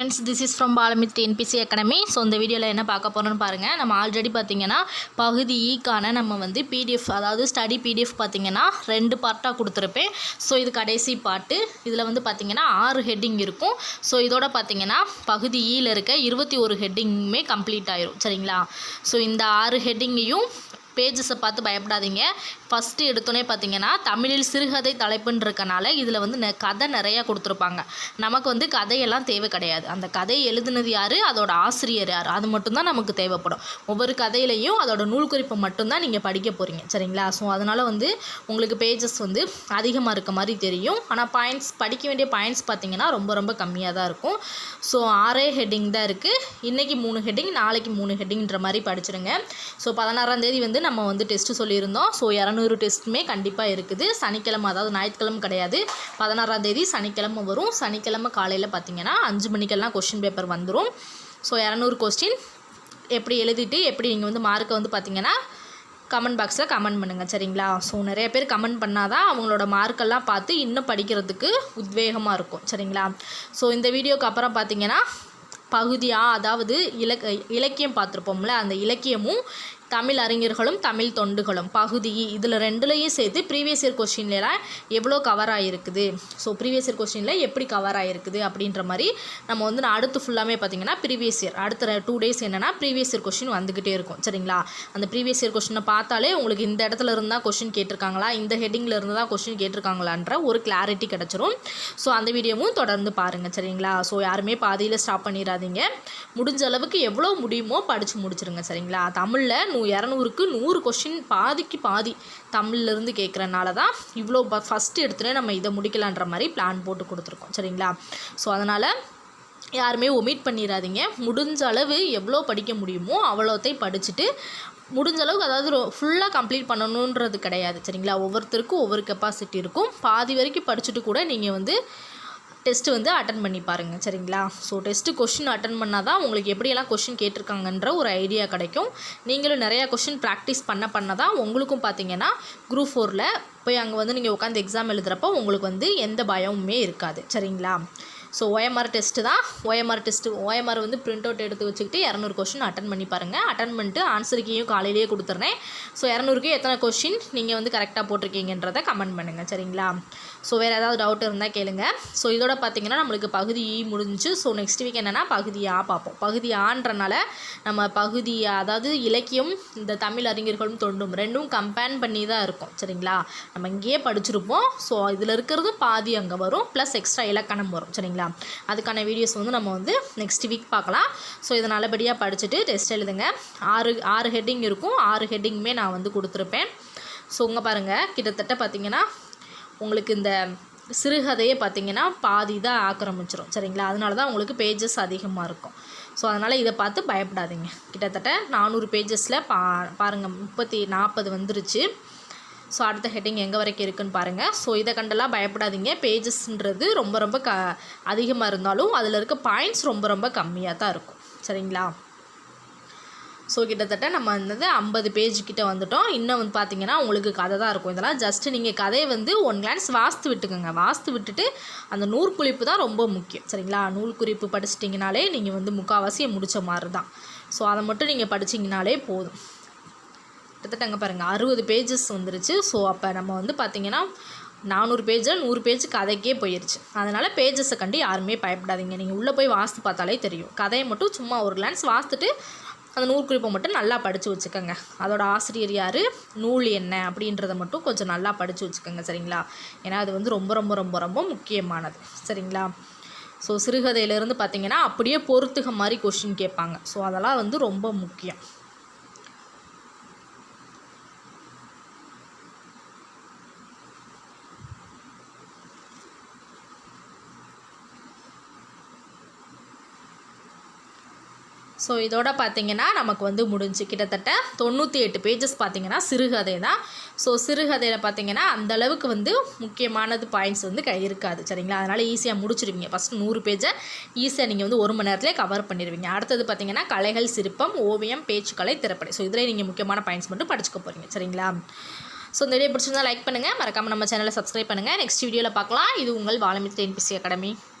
Friends this is from Palamith NBC academy so இந்த வீடியோவில் என்ன பார்க்க போகிறோம்னு பாருங்கள் நம்ம ஆல்ரெடி பார்த்தீங்கன்னா பகுதி e ஈக்கான நம்ம வந்து பிடிஎஃப் அதாவது ஸ்டடி பிடிஎஃப் பார்த்தீங்கன்னா ரெண்டு பார்ட்டாக கொடுத்துருப்பேன். ஸோ இது கடைசி பாட்டு இதில் வந்து பார்த்தீங்கன்னா ஆறு ஹெட்டிங் இருக்கும். ஸோ இதோட பார்த்தீங்கன்னா பகுதி e ஈயில் இருக்க இருபத்தி ஒரு ஹெட்டிங்குமே கம்ப்ளீட் ஆயிரும். சரிங்களா? ஸோ இந்த ஆறு ஹெட்டிங்கையும் பேஜஸை பார்த்து பயப்படாதீங்க. ஃபஸ்ட்டு எடுத்தோன்னே பார்த்தீங்கன்னா தமிழில் சிறுகதை தலைப்புன்னு இருக்கனால இதில் வந்து நெ கதை நிறையா கொடுத்துருப்பாங்க. நமக்கு வந்து கதையெல்லாம் தேவை கிடையாது. அந்த கதையை எழுதுனது யார்? அதோட ஆசிரியர் யார்? அது மட்டும்தான் நமக்கு தேவைப்படும். ஒவ்வொரு கதையிலையும் அதோட நூல் குறிப்பை மட்டும்தான் நீங்கள் படிக்க போகிறீங்க சரிங்களா? ஸோ அதனால் வந்து உங்களுக்கு பேஜஸ் வந்து அதிகமாக இருக்க மாதிரி தெரியும். ஆனால் பாயிண்ட்ஸ் படிக்க வேண்டிய பாயிண்ட்ஸ் பார்த்தீங்கன்னா ரொம்ப ரொம்ப கம்மியாக தான் இருக்கும். ஸோ ஆறே ஹெட்டிங் தான் இருக்குது இன்றைக்கி மூணு ஹெட்டிங் நாளைக்கு மூணு ஹெட்டிங்கிற மாதிரி படிச்சிருங்க. ஸோ பதினாறாம் தேதி வந்து நம்ம வந்து டெஸ்ட்டு சொல்லியிருந்தோம். ஸோ இரநூறு டெஸ்ட்டுமே கண்டிப்பாக இருக்குது. சனிக்கிழமை அதாவது ஞாயிற்றுக்கிழமை கிடையாது. பதினாறாம் தேதி சனிக்கிழமை வரும். சனிக்கிழமை காலையில் பார்த்தீங்கன்னா அஞ்சு மணிக்கெல்லாம் கொஷின் பேப்பர் வந்துடும் ஸோ இரநூறு கொஸ்டின் எப்படி எழுதிட்டு எப்படி நீங்கள் வந்து மார்க்கை வந்து பார்த்தீங்கன்னா கமெண்ட் பாக்ஸில் கமெண்ட் பண்ணுங்கள் சரிங்களா? ஸோ நிறைய பேர் கமெண்ட் பண்ணால் தான் அவங்களோட மார்க்கெல்லாம் பார்த்து இன்னும் படிக்கிறதுக்கு உத்வேகமாக இருக்கும் சரிங்களா? ஸோ இந்த வீடியோக்கு அப்புறம் பார்த்தீங்கன்னா பகுதியாக அதாவது இலக்க இலக்கியம் பார்த்துருப்போம்ல அந்த இலக்கியமும் தமிழ் அறிஞர்களும் தமிழ் தொண்டுகளும். பகுதி இதில் ரெண்டுலேயும் சேர்த்து ப்ரீவியஸ் இயர் கொஸ்டின்லாம் எவ்வளோ கவர் ஆகிருக்குது ஸோ ப்ரீவியஸ் இயர் கொஸ்டினில் எப்படி கவர் ஆகிருக்குது அப்படின்ற மாதிரி நம்ம வந்து நான் அடுத்து ஃபுல்லாமே பார்த்தீங்கன்னா ப்ரீவியஸ் இயர் அடுத்த டூ டேஸ் என்னென்னா ப்ரீவியஸ் இயர் கொஸ்டின் வந்துக்கிட்டே இருக்கும். சரிங்களா? அந்த ப்ரீவியஸ் இயர் கொஸ்டினை பார்த்தாலே உங்களுக்கு இந்த இடத்துல இருந்தால் கொஸ்டின் கேட்டிருக்காங்களா? இந்த ஹெட்டிங்கில் இருந்து தான் கொஸ்டின் கேட்டிருக்காங்களான்ற ஒரு கிளாரிட்டி கிடச்சிரும். ஸோ அந்த வீடியோவும் தொடர்ந்து பாருங்கள் சரிங்களா? ஸோ யாருமே பாதியில் ஸ்டாப் பண்ணிடாதீங்க. முடிஞ்ச அளவுக்கு எவ்வளோ முடியுமோ படித்து முடிச்சிருங்க சரிங்களா? தமிழில் நூ இரநூறுக்கு நூறு கொஷின் பாதிக்கு பாதி தமிழ்லேருந்து கேட்குறனால தான் இவ்வளோ ஃபஸ்ட்டு எடுத்துகிட்டு நம்ம இதை முடிக்கலான்ற மாதிரி பிளான் போட்டு கொடுத்துருக்கோம் சரிங்களா? ஸோ அதனால் யாருமே ஒமிட் பண்ணிடாதீங்க. முடிஞ்ச அளவு எவ்வளோ படிக்க முடியுமோ அவ்வளோத்தையும் படிச்சுட்டு முடிஞ்ச அளவுக்கு அதாவது ஃபுல்லாக கம்ப்ளீட் பண்ணணுன்றது கிடையாது சரிங்களா? ஒவ்வொருத்தருக்கும் ஒவ்வொரு கெப்பாசிட்டி இருக்கும். பாதி வரைக்கும் படிச்சுட்டு கூட நீங்கள் வந்து டெஸ்ட்டு வந்து அட்டன் பண்ணி பாருங்கள் சரிங்களா? ஸோ டெஸ்ட்டு கொஷின் அட்டன் பண்ணால் தான் உங்களுக்கு எப்படியெல்லாம் கொஷின் கேட்டிருக்காங்கன்ற ஒரு ஐடியா கிடைக்கும். நீங்களும் நிறையா கொஷின் ப்ராக்டிஸ் பண்ண பண்ண தான் உங்களுக்கும் பார்த்தீங்கன்னா குரூப் ஃபோரில் போய் அங்கே வந்து நீங்கள் உட்காந்து எக்ஸாம் எழுதுகிறப்போ உங்களுக்கு வந்து எந்த பயமுமே இருக்காது சரிங்களா? ஸோ ஓஎம்ஆர் டெஸ்ட்டு தான். ஓஎம்ஆர் டெஸ்ட்டு ஓஎம்ஆர் வந்து பிரிண்ட் அவுட் எடுத்து வச்சுக்கிட்டு இரநூறு கொஷின் அட்டன் பண்ணி பாருங்கள் அட்டன் பண்ணிட்டு ஆன்சருக்கையும் காலையிலேயே கொடுத்துட்றேன் ஸோ இரநூறுக்கு எத்தனை கொஷின் நீங்கள் வந்து கரெக்டாக போட்டிருக்கீங்கன்றதை கமெண்ட் பண்ணுங்கள் சரிங்களா? ஸோ வேறு ஏதாவது டவுட் இருந்தால் கேளுங்க. ஸோ இதோட பார்த்தீங்கன்னா நம்மளுக்கு பகுதி e இ முடிஞ்சு ஸோ நெக்ஸ்ட் வீக் என்னென்னா பகுதி ஆ பார்ப்போம். பகுதி ஆன்றனால நம்ம பகுதி அதாவது இலக்கியம் இந்த தமிழ் அறிஞர்களும் தொண்டும் ரெண்டும் கம்பேன் பண்ணி தான் இருக்கும். சரிங்களா? நம்ம இங்கேயே படிச்சிருப்போம். ஸோ இதில் இருக்கிறது பாதி அங்கே வரும். ப்ளஸ் எக்ஸ்ட்ரா இலக்கணம் வரும். சரிங்களா? அதுக்கான வீடியோஸ் வந்து நம்ம வந்து நெக்ஸ்ட் வீக் பார்க்கலாம். ஸோ இதை நல்லபடியாக படிச்சுட்டு டெஸ்ட் எழுதுங்க. ஆறு ஆறு ஹெட்டிங் இருக்கும். ஆறு ஹெட்டிங்குமே நான் வந்து கொடுத்துருப்பேன். ஸோ உங்கள் பாருங்கள் கிட்டத்தட்ட பார்த்தீங்கன்னா உங்களுக்கு இந்த சிறுகதையே பார்த்தீங்கன்னா பாதி தான் ஆக்கிரமிச்சிரும். சரிங்களா? அதனால தான் உங்களுக்கு பேஜஸ் அதிகமாக இருக்கும். ஸோ அதனால் இதை பார்த்து பயப்படாதீங்க. கிட்டத்தட்ட நானூறு பேஜஸில் பா பாருங்கள் முப்பத்தி நாற்பது வந்துருச்சு. ஸோ அடுத்த ஹெட்டிங் எங்கே வரைக்கும் இருக்குன்னு பாருங்கள் ஸோ இதை கண்டெல்லாம் பயப்படாதீங்க. பேஜஸ்ன்றது ரொம்ப ரொம்ப க அதிகமாக இருந்தாலும் அதில் இருக்க பாயிண்ட்ஸ் ரொம்ப ரொம்ப கம்மியாக தான் இருக்கும். சரிங்களா? ஸோ கிட்டத்தட்ட நம்ம வந்து ஐம்பது பேஜ் வந்துட்டோம். இன்னும் வந்து பார்த்தீங்கன்னா உங்களுக்கு கதை தான் இருக்கும். இதெல்லாம் ஜஸ்ட்டு நீங்கள் கதையை வந்து ஒன் கிளான்ஸ் வாஸ்து விட்டுக்கோங்க. வாஸ்து விட்டுட்டு அந்த நூற்குறிப்பு தான் ரொம்ப முக்கியம். சரிங்களா? நூல் குறிப்பு படிச்சிட்டிங்கனாலே நீங்கள் வந்து முக்கால்வாசியை முடித்த மாதிரி தான் ஸோ அதை மட்டும் நீங்கள் படிச்சிங்கனாலே போதும். கிட்டத்தட்ட அங்கே பாருங்கள் அறுபது பேஜஸ் வந்துருச்சு. ஸோ அப்போ நம்ம வந்து பார்த்திங்கன்னா நானூறு பேஜில் நூறு பேஜ் கதைக்கே போயிடுச்சு அதனால் பேஜஸை கண்டு யாருமே பயப்படாதீங்க. நீங்கள் உள்ளே போய் வாஸ்து பார்த்தாலே தெரியும். கதையை மட்டும் சும்மா ஒரு கிளான்ஸ் வாஸ்த்துட்டு அந்த நூல் குறிப்பை மட்டும் நல்லா படித்து வச்சுக்கோங்க. அதோட ஆசிரியர் யார்? நூல் என்ன? அப்படின்றத மட்டும் கொஞ்சம் நல்லா படித்து வச்சுக்கோங்க சரிங்களா? ஏன்னா அது வந்து ரொம்ப ரொம்ப ரொம்ப ரொம்ப முக்கியமானது. சரிங்களா? ஸோ சிறுகதையிலேருந்து பார்த்தீங்கன்னா அப்படியே பொறுத்துக மாதிரி கொஷின் கேட்பாங்க. ஸோ அதெல்லாம் வந்து ரொம்ப முக்கியம். ஸோ இதோட பார்த்தீங்கன்னா நமக்கு வந்து முடிஞ்சு கிட்டத்தட்ட தொண்ணூற்றி எட்டு பேஜஸ் பார்த்தீங்கன்னா சிறுகதை தான் ஸோ சிறுகதையில் பார்த்தீங்கன்னா அந்த அளவுக்கு வந்து முக்கியமானது பாயிண்ட்ஸ் வந்து கை இருக்காது சரிங்களா? அதனால் ஈஸியாக முடிச்சிருவீங்க. ஃபஸ்ட்டு நூறு பேஜை ஈஸியாக நீங்கள் வந்து ஒரு மணி நேரத்திலே கவர் பண்ணிடுவீங்க அடுத்தது பார்த்தீங்கன்னா கலைகள் சிற்பம் ஓவியம் பேச்சுக்கலை திரைப்படை ஸோ இதில் நீங்கள் முக்கியமான பாயிண்ட்ஸ் மட்டும் படிச்சுக்க போகிறீங்க சரிங்களா? ஸோ இந்த வீடியோ பிடிச்சிருந்தா லைக் பண்ணுங்கள் மறக்காமல் நம்ம சேனலை சப்ஸ்கிரைப் பண்ணுங்கள் நெக்ஸ்ட் வீடியோவில் பார்க்கலாம் இது உங்கள் வாலமித் என்பிசி அகாடமி